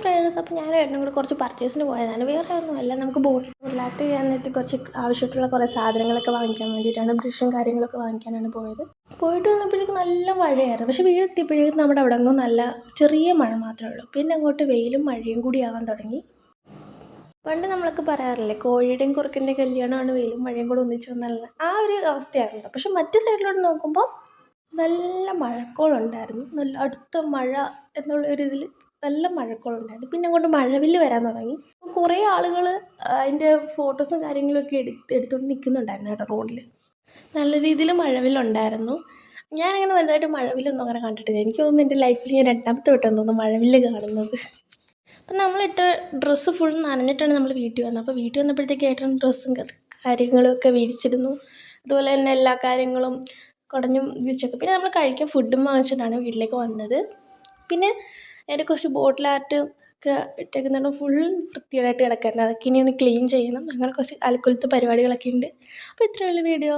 Friends അപ്പോൾ ഞാൻ ഏട്ടനും കൂടെ കുറച്ച് പർച്ചേസിന് പോയതാണ്. വേറെ ഒന്നുമല്ല നമുക്ക് ബോട്ടിലാട്ട് ചെയ്യാൻ നേരത്തെ കുറച്ച് ആവശ്യമായിട്ടുള്ള കുറേ സാധനങ്ങളൊക്കെ വാങ്ങിക്കാൻ വേണ്ടിയിട്ടാണ് ബ്രഷും കാര്യങ്ങളൊക്കെ വാങ്ങിക്കാനാണ് പോയത്. പോയിട്ട് വന്നപ്പോഴേക്കും നല്ല മഴയായിരുന്നു. പക്ഷേ വീടെത്തിയപ്പോഴേക്കും നമ്മുടെ അവിടെ അങ്ങും നല്ല ചെറിയ മഴ മാത്രമേ ഉള്ളൂ. പിന്നെ അങ്ങോട്ട് വെയിലും മഴയും കൂടി ആകാൻ തുടങ്ങി. പണ്ട് നമ്മളൊക്കെ പറയാറില്ലേ കോഴിയുടെയും കുറുക്കന്റെയും കല്യാണമാണ് വെയിലും മഴയും കൂടെ ഒന്നിച്ച് വന്നാലുള്ള ആ ഒരു അവസ്ഥയാണല്ലോ. പക്ഷെ മറ്റു സൈഡിലോട്ട് നോക്കുമ്പോൾ നല്ല മഴക്കോളുണ്ടായിരുന്നു. നല്ല അടുത്ത മഴ എന്നുള്ള ഒരു ഇതിൽ നല്ല മഴക്കോളുണ്ടായിരുന്നു. പിന്നെ അങ്ങോട്ട് മഴവില്ല് വരാൻ തുടങ്ങി. കുറേ ആളുകൾ അതിന്റെ ഫോട്ടോസും കാര്യങ്ങളൊക്കെ എടുത്ത് എടുത്തുകൊണ്ട് നിൽക്കുന്നുണ്ടായിരുന്നു കേട്ടോ റോഡിൽ നല്ല രീതിയിൽ മഴവില്ലുണ്ടായിരുന്നു. ഞാനങ്ങനെ വലുതായിട്ട് മഴവില്ലൊന്നും അങ്ങനെ കണ്ടിട്ടില്ല. എനിക്ക് തോന്നുന്നു എന്റെ ലൈഫിൽ ഞാൻ രണ്ടാമത്തെ വട്ടം തോന്നുന്നു മഴവില്ല് കാണുന്നത്. അപ്പം നമ്മളിട്ട ഡ്രസ്സ് ഫുൾ നനഞ്ഞിട്ടാണ് നമ്മൾ വീട്ടിൽ വന്നത്. അപ്പോൾ വീട്ടിൽ വന്നപ്പോഴത്തേക്ക് ഏട്ടൻ ഡ്രസ്സും കാര്യങ്ങളും ഒക്കെ വിരിച്ചിരുന്നു അതുപോലെ തന്നെ എല്ലാ കാര്യങ്ങളും കുടഞ്ഞും വെച്ചൊക്കെ. പിന്നെ നമ്മൾ കഴിക്കാൻ ഫുഡും വാങ്ങിച്ചിട്ടാണ് വീട്ടിലേക്ക് വന്നത്. പിന്നെ എന്റെ കുറച്ച് ബോട്ടിൽ ഒക്കെ ഇട്ടേക്കുന്നുണ്ട് ഫുൾ വൃത്തിയായിട്ട് കിടക്കുന്നത്. അതൊക്കെ ഇനി ഒന്ന് ക്ലീൻ ചെയ്യണം. അങ്ങനെ കുറച്ച് അലക്കുലത്തെ പരിപാടികളൊക്കെ ഉണ്ട്. അപ്പോൾ ഇത്രയേ ഉള്ളൂ വീഡിയോ